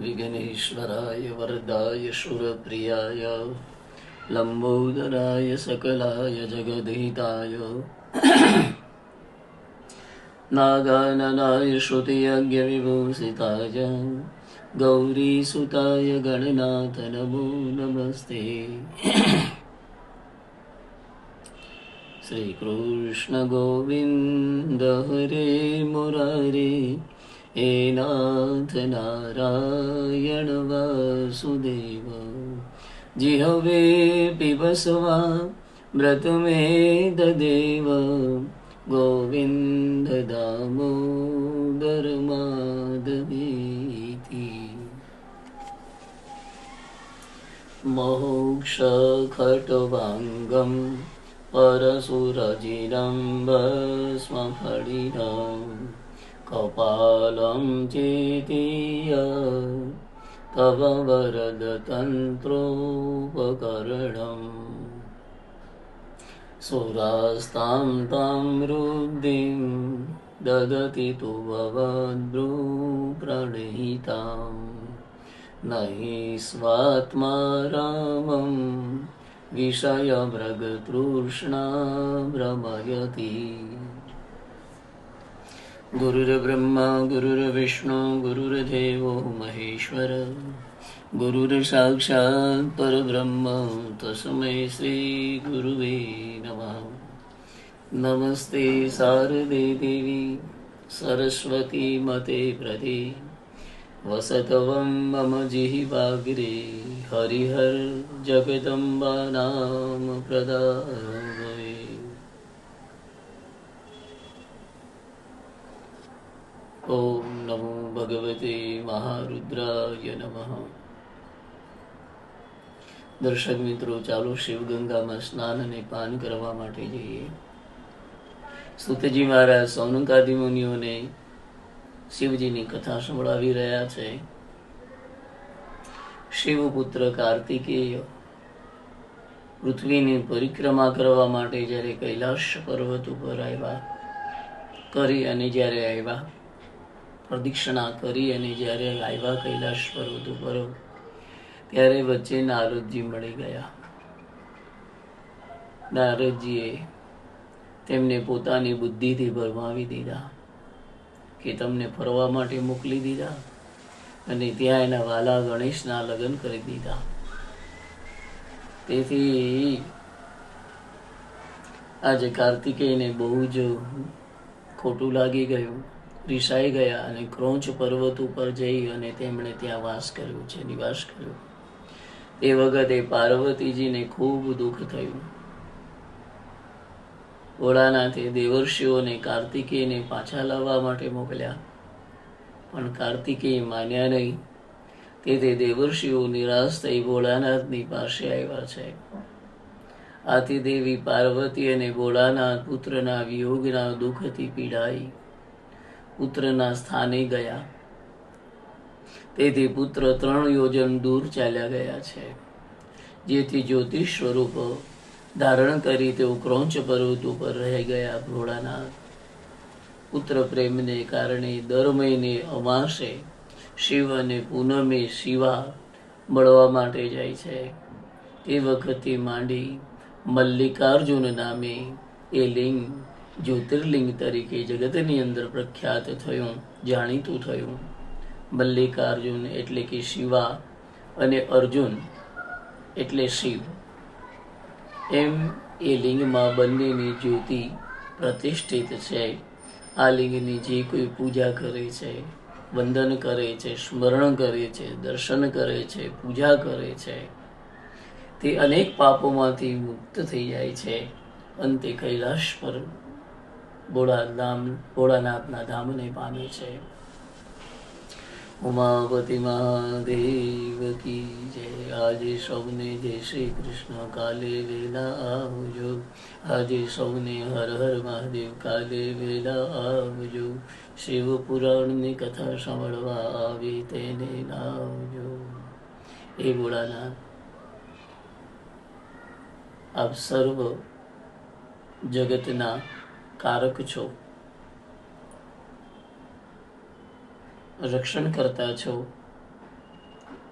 विघ्नेश्वराय वरदाय शूरप्रियाय लम्बोदराय सकलाय जगदहिताय नागाननाय श्रुतियज्ञविभूषिताय गौरीसुताय गणनाथ नमो नमस्ते श्रीकृष्ण गोविन्द हरे मुरारे એ નાથ નારાયણ વાસુદેવ, જી હવે પીવસવા વ્રત મેદ દેવ, ગોવિંદ દામોદર માધવીતી. મોક્ષખટવાંગમ પરસુરજિરંબ સ્મફળિરામ कपालं चेतीय तव वरदतन्त्रोपकरणम् सुरास्तां तां रुद्धिं ददति तु भवद्भ्रूप्रणहिताम् न हि स्वात्मा रामं विषयमृगतृष्णा भ्रमयति गुरुर्ब्रह्मा गुरुर्विष्णु गुरुर्देवो महेश्वर गुरुर्साक्षात् परब्रह्म तस्मै श्रीगुरुवे नमः नमस्ते शारदे देवी सरस्वती मते प्रति वसतवं मम जिह्वाग्रे हरिहर जगदम्बा नाम ॐ नमो भगवते महारुद्राय નમઃ દર્શક મિત્રો ચાલો શિવગંગામાં સ્નાન અને પાન કરવા માટે જઈએ સુતજી મહારાજ સૌનકાદિ મુનિઓને શિવજીની કથા સંભળાવી રહ્યા છે શિવપુત્ર કાર્તિકેય પૃથ્વીની પરિક્રમા કરવા માટે જ્યારે કૈલાશ પર્વત ઉપર આવ્યા કરી અને જ્યારે આવ્યા પ્રદક્ષિણા કરી અને જ્યારે આવ્યા કૈલાશ પર્વત ઉપર, ત્યારે વચ્ચે નારદજી મળી ગયા. નારદજીએ તેમને પોતાની બુદ્ધિથી ભરમાવી દીધા કે તમને ફરવા માટે મોકલી દીધા અને ત્યાં એના વાલા ગણેશના લગ્ન કરી દીધા. તેથી આજે કાર્તિકેયને બહુ જ ખોટું લાગી ગયું. રિસાઈ ગયા અને ક્રોંચ પર્વત ઉપર જઈ અને તેમણે ત્યાં વાસ કર્યો છે, નિવાસ કર્યો. તે વખતે પાર્વતીજીને ખૂબ દુઃખ થયું. ભોળાનાથે દેવર્ષિઓને કાર્તિકેયને પાછા લાવવા માટે મોકલ્યા. પણ કાર્તિકેય માન્યા નહીં. તેથી દેવર્ષિઓ નિરાશ થઈ ભોળાનાથની પાસે આવ્યા છે. આથી દેવી પાર્વતી અને ભોળાનાથ પુત્રના વિયોગના દુઃખથી પીડાઈ. પુત્રના સ્થાને ગયા. તેથી પુત્ર ત્રણ યોજન દૂર ચાલ્યા ગયા છે. જેથી જ્યોતિષ સ્વરૂપ ધારણ કરી તેઓ ક્રોંચ પર્વત ઉપર રહી ગયા ભોળાનાથ. પુત્ર પ્રેમને કારણે દર મહિને અમાસે શિવ અને પૂનમે શિવા મળવા માટે જાય છે. તે વખતથી માંડી મલ્લિકાર્જુન નામે એ લિંગ જ્યોતિર્લિંગ તરીકે જગતની અંદર પ્રખ્યાત થયું, જાણીતું થયું. મલ્લિકાર્જુન એટલે કે શિવા અને અર્જુન એટલે શિવ. એમ એ લિંગમાં બંનેની જ્યોતિ પ્રતિષ્ઠિત છે. આ લિંગની જે કોઈ પૂજા કરે છે, વંદન કરે છે, સ્મરણ કરે છે, દર્શન કરે છે, પૂજા કરે છે, તે અનેક પાપોમાંથી મુક્ત થઈ જાય છે. અંતે કૈલાશ પર ભોળાનાથના ધામને પામે છે. ઉમાપતિ મહાદેવ કી જય. આજે સૌને જય શ્રી કૃષ્ણ. કાલે વેલા આવજો. આજે સૌને હર હર મહાદેવ. કાલે વેલા આવજો. શિવ પુરાણની કથા સાંભળવા આવી તેને લાવજો. એ ભોળાનાથ આપ સર્વ જગતના કારક છો. રક્ષણ કરતા છો.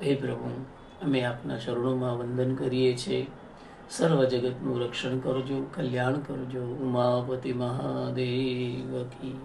હે પ્રભુ, અમે આપના ચરણોમાં વંદન કરીએ છીએ. સર્વ જગતનું રક્ષણ કરજો, કલ્યાણ કરજો. ઉમાપતિ મહાદેવ કી.